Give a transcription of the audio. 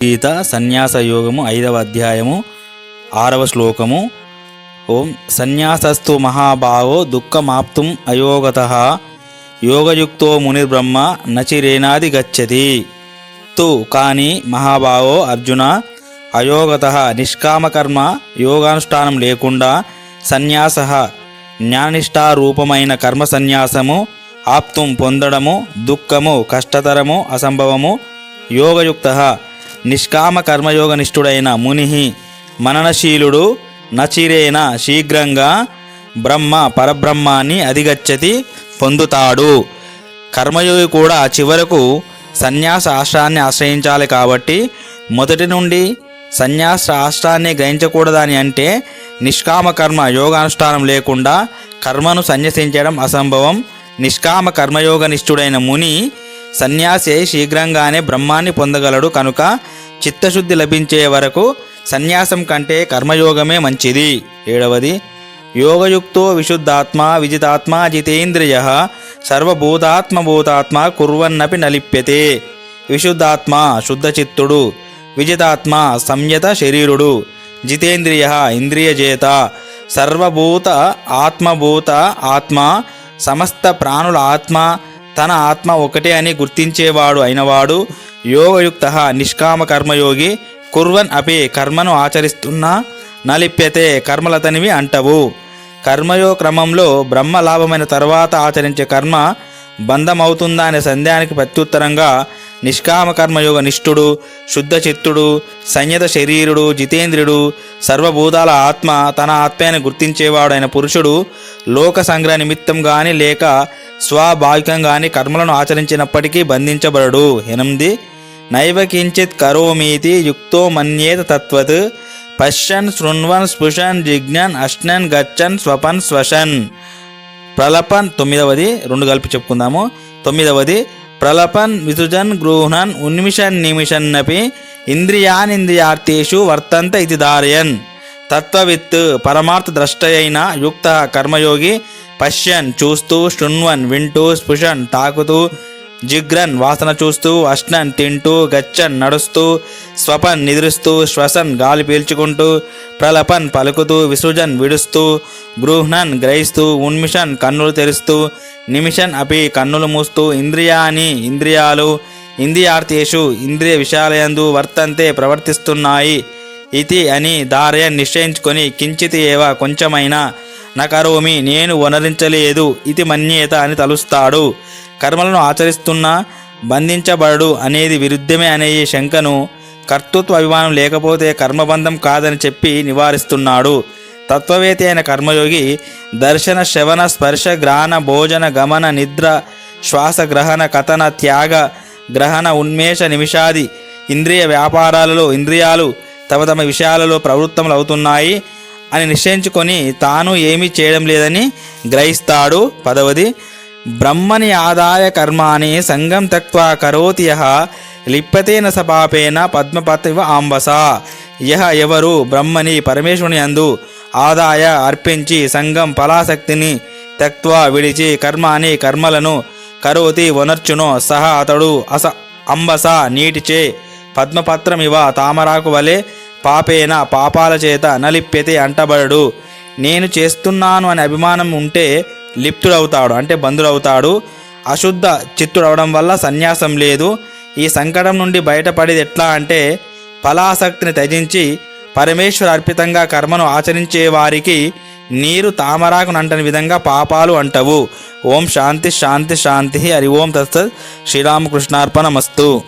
గీత సన్యాస యోగము ఐదవ అధ్యాయము ఆరవ శ్లోకము. ఓం సన్యాసస్తు మహాభావో దుఃఖమాప్తుం అయోగత. యోగయుక్తో మునిర్బ్రహ్మ నచిరేనాది గచ్చతి. తు కానీ మహాభావో అర్జున అయోగత నిష్కామకర్మ యోగానుష్ఠానం లేకుండా సన్యాస జ్ఞానిష్టారూపమైన కర్మ సన్యాసము ఆప్తుం పొందడము దుఃఖము కష్టతరము అసంభవము యోగయుక్త నిష్కామ కర్మయోగనిష్ఠుడైన ముని మననశీలుడు నచిరేన శీఘ్రంగా బ్రహ్మ పరబ్రహ్మాన్ని అధిగచ్చతి పొందుతాడు. కర్మయోగి కూడా చివరకు సన్యాస ఆశ్రాన్ని ఆశ్రయించాలి కాబట్టి మొదటి నుండి సన్యాస ఆశ్రాన్ని గ్రహించకూడదని అంటే నిష్కామ కర్మ యోగానుష్ఠానం లేకుండా కర్మను సన్యసించడం అసంభవం. నిష్కామ కర్మయోగనిష్ఠుడైన ముని సన్యాసి శీఘ్రంగానే బ్రహ్మాన్ని పొందగలడు కనుక చిత్తశుద్ధి లభించే వరకు సన్యాసం కంటే కర్మయోగమే మంచిది. ఏడవది యోగయుక్తో విశుద్ధాత్మ విజితాత్మ జితేంద్రియ సర్వభూతాత్మభూతాత్మ కుర్వన్నపి నలిప్యతే. విశుద్ధాత్మ శుద్ధచిత్తుడు విజితాత్మ సంయత శరీరుడు జితేంద్రియ ఇంద్రియజేత సర్వభూత ఆత్మభూత ఆత్మ సమస్త ప్రాణుల ఆత్మ తన ఆత్మ ఒకటే అని గుర్తించేవాడు అయినవాడు యోగయుక్త నిష్కామ కర్మయోగి కుర్వన్ అపి కర్మను ఆచరిస్తున్నా నలిప్యతే కర్మలతనివి అంటవు. కర్మయో క్రమంలో బ్రహ్మ లాభమైన తర్వాత ఆచరించే కర్మ బంధమవుతుందా అనే సందేహానికి ప్రత్యుత్తరంగా నిష్కామ కర్మయోగ నిష్ఠుడు శుద్ధ చిత్తుడు సంయత శరీరుడు జితేంద్రుడు సర్వభూతాల ఆత్మ తన ఆత్మని గుర్తించేవాడైన పురుషుడు లోక సంగ్రహ నిమిత్తం కానీ లేక స్వాభావికం కానీ కర్మలను ఆచరించినప్పటికీ బంధించబడడు. ఎనిమిది. నైవ కించిత్ కరోమీతి యుక్తో మన్యేత తత్వత్ పశ్యన్ శృణ్వన్ స్పృశన్ జిజ్ఞన్ అశ్నన్ గచ్చన్ స్వపన్ స్వశన్. ప్రలపన్ తొమ్మిదవది రెండు కలిపి చెప్పుకుందాము. తొమ్మిదవది ప్రలపన్ విసృజన్ గృహణన్ ఉన్మిషన్ నిమిషన్నపి ఇంద్రియానింద్రియార్థేషు వర్తంత ఇది ధారయన్. తత్వవిత్ పరమార్థ ద్రష్టయైన యుక్త కర్మయోగి పశ్యన్ చూస్తూ శృణ్వన్ వింటూ స్పృశన్ తాకుతూ జిగ్రన్ వాసన చూస్తూ అష్ణన్ తింటూ గచ్చన్ నడుస్తూ స్వపన్ నిద్రిస్తూ శ్వసన్ గాలి పీల్చుకుంటూ ప్రలపన్ పలుకుతూ విసృజన్ విడుస్తూ గృహ్ణన్ గ్రహిస్తూ ఉన్మిషన్ కన్నులు తెరుస్తూ నిమిషన్ అపి కన్నులు మూస్తూ ఇంద్రియాని ఇంద్రియాలు ఇంద్రియార్థేషు ఇంద్రియ విషయాలయందు వర్తంతే ప్రవర్తిస్తున్నాయి. ఇది అని దారయ నిశ్చయించుకొని కించిత్ ఏవ కొంచెమైనా నకరోమి నేను వనరించలేదు ఇది మన్యేత అని తలుస్తాడు. కర్మలను ఆచరిస్తున్నా బంధించబడడు అనేది విరుద్ధమే అనే ఈ శంకను కర్తృత్వ అభిమానం లేకపోతే కర్మబంధం కాదని చెప్పి నివారిస్తున్నాడు. తత్వవేత్త అయిన కర్మయోగి దర్శన శ్రవణ స్పర్శ గ్రహణ భోజన గమన నిద్ర శ్వాస గ్రహణ కథన త్యాగ గ్రహణ ఉన్మేష నిమిషాది ఇంద్రియ వ్యాపారాలలో ఇంద్రియాలు తమ తమ విషయాలలో ప్రవృత్తములు అవుతున్నాయి అని నిశ్చయించుకొని తాను ఏమీ చేయడం లేదని గ్రహిస్తాడు. పదవది బ్రహ్మని ఆదాయ కర్మాని సంగం తక్వా కరోతి యహ లిప్యతేన సపాపేన పద్మపతివ ఆంబస. యహ ఎవరు బ్రహ్మని పరమేశ్వరుని అందు ఆదాయ అర్పించి సంగం ఫలాసక్తిని తక్వా విడిచి కర్మాని కర్మలను కరోతి వనర్చునో సహ అతడు అస అంబస నీటిచే పద్మపత్రమివ తామరాకు వలె పాపేన పాపాల చేత నలిప్యతే అంటబడడు. నేను చేస్తున్నాను అనే అభిమానం ఉంటే లిప్తుడవుతాడు అంటే బంధుడవుతాడు. అశుద్ధ చిత్తుడవడం వల్ల సన్యాసం లేదు. ఈ సంకటం నుండి బయటపడేది ఎట్లా అంటే ఫలాసక్తిని త్యజించి పరమేశ్వర అర్పితంగా కర్మను ఆచరించే వారికి నీరు తామరాకు నంటని విధంగా పాపాలు అంటవు. ఓం శాంతి శాంతి శాంతి హరి ఓం తత్సత్. శ్రీరామకృష్ణార్పణమస్తు.